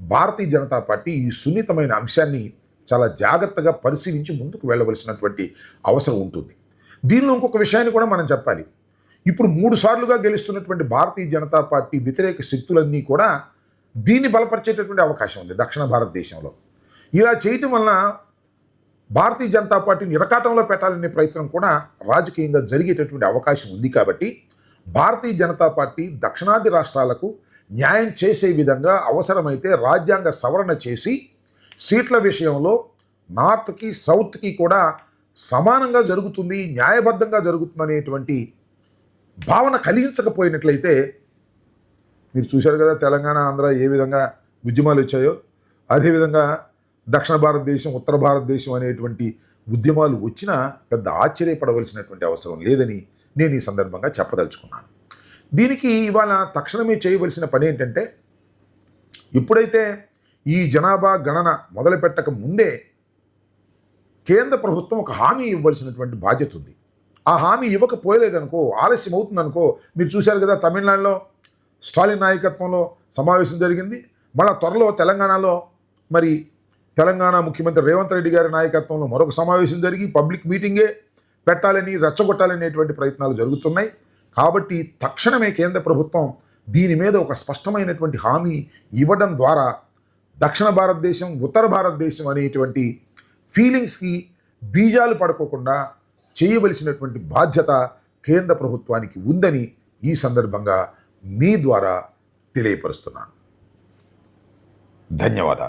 Bharatiya Janata party ఈ సున్నితమైన అంశాన్ని చాలా జాగ్రత్తగా పరిశీలించి ముందుకు వెళ్ళవలసినటువంటి అవసరం ఉంటుంది. దీనిలో ఇంకొక విషయాన్ని కూడా మనం చెప్పాలి. ఇప్పుడు మూడు సార్లుగా గెలుస్తున్నటువంటి భారతీయ జనతా పార్టీ వ్యతిరేక శక్తులన్నీ కూడా దీన్ని బలపరిచేటటువంటి అవకాశం ఉంది దక్షిణ భారతదేశంలో. ఇలా చేయటం వలన భారతీయ జనతా పార్టీని ఇరకాటంలో పెట్టాలనే ప్రయత్నం కూడా రాజకీయంగా జరిగేటటువంటి అవకాశం ఉంది కాబట్టి భారతీయ జనతా పార్టీ దక్షిణాది రాష్ట్రాలకు న్యాయం చేసే విధంగా అవసరమైతే రాజ్యాంగ సవరణ చేసి సీట్ల విషయంలో నార్త్కి సౌత్కి కూడా సమానంగా జరుగుతుంది న్యాయబద్ధంగా జరుగుతుంది అనేటువంటి భావన కలిగించకపోయినట్లయితే మీరు చూశారు కదా తెలంగాణ ఆంధ్ర ఏ విధంగా ఉద్యమాలు వచ్చాయో అదేవిధంగా దక్షిణ భారతదేశం ఉత్తర భారతదేశం అనేటువంటి ఉద్యమాలు వచ్చినా పెద్ద ఆశ్చర్యపడవలసినటువంటి అవసరం లేదని నేను ఈ సందర్భంగా చెప్పదలుచుకున్నాను. దీనికి ఇవాళ తక్షణమే చేయవలసిన పని ఏంటంటే ఇప్పుడైతే ఈ జనాభా గణన మొదలుపెట్టక ముందే కేంద్ర ప్రభుత్వం ఒక హామీ ఇవ్వాల్సినటువంటి బాధ్యత ఉంది. ఆ హామీ ఇవ్వకపోయలేదనుకో ఆలస్యం అవుతుందనుకో మీరు చూశారు కదా తమిళనాడులో స్టాలిన్ నాయకత్వంలో సమావేశం జరిగింది. మళ్ళా త్వరలో తెలంగాణలో మరి తెలంగాణ ముఖ్యమంత్రి రేవంత్ రెడ్డి గారి నాయకత్వంలో మరొక సమావేశం జరిగి పబ్లిక్ మీటింగే పెట్టాలని రెచ్చగొట్టాలనేటువంటి ప్రయత్నాలు జరుగుతున్నాయి. కాబట్టి తక్షణమే కేంద్ర ప్రభుత్వం దీని మీద ఒక స్పష్టమైనటువంటి హామీ ఇవ్వడం ద్వారా దక్షిణ భారతదేశం ఉత్తర భారతదేశం అనేటువంటి ఫీలింగ్స్కి బీజాలు పడుకోకుండా చేయవలసినటువంటి బాధ్యత కేంద్ర ప్రభుత్వానికి ఉందని ఈ సందర్భంగా మీ ద్వారా తెలియపరుస్తున్నాను. ధన్యవాదాలు.